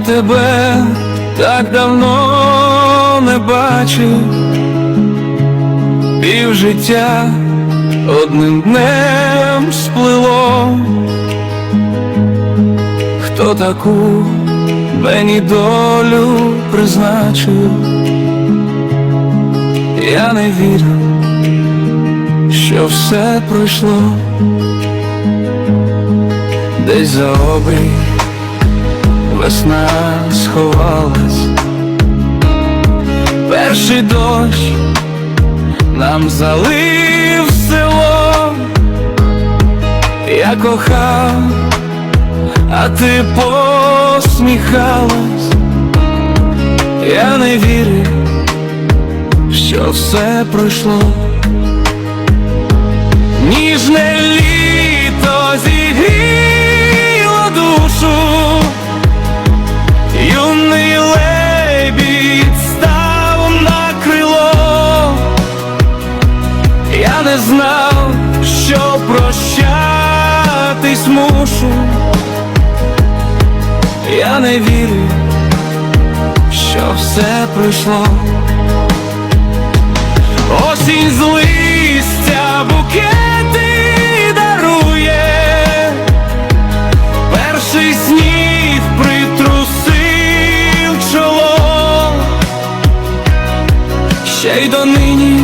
тебе так давно не бачив, пів життя одним днем сплило, хто таку мені долю призначив, я не вірю, що все пройшло. Десь за обрій весна сховалась, перший дощ нам залив село, я кохав, а ти посміхалась, я не вірив, що все пройшло. Ніжне літо не знав, що прощатись мушу, я не вірю, що все пройшло. Осінь з листя букети дарує, перший сніг притрусив чоло, ще й донині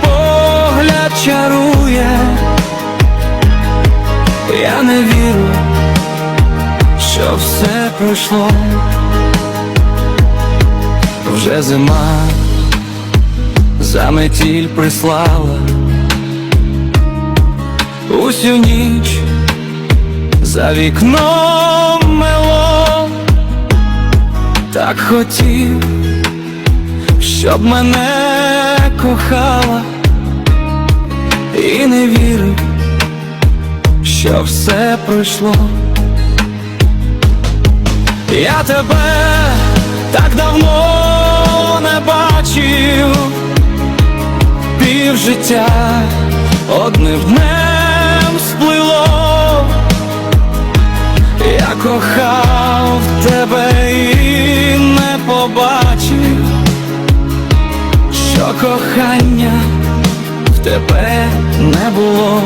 погляд чарує, я не вірю, що все пройшло, вже зима заметіль прислала. Усю ніч за вікном мело, так хотів, щоб мене кохала, і не вірив, що все пройшло. Я тебе так давно не бачив пів життя одним днем сплило, я кохав тебе і не побачив, що кохання тебе не було.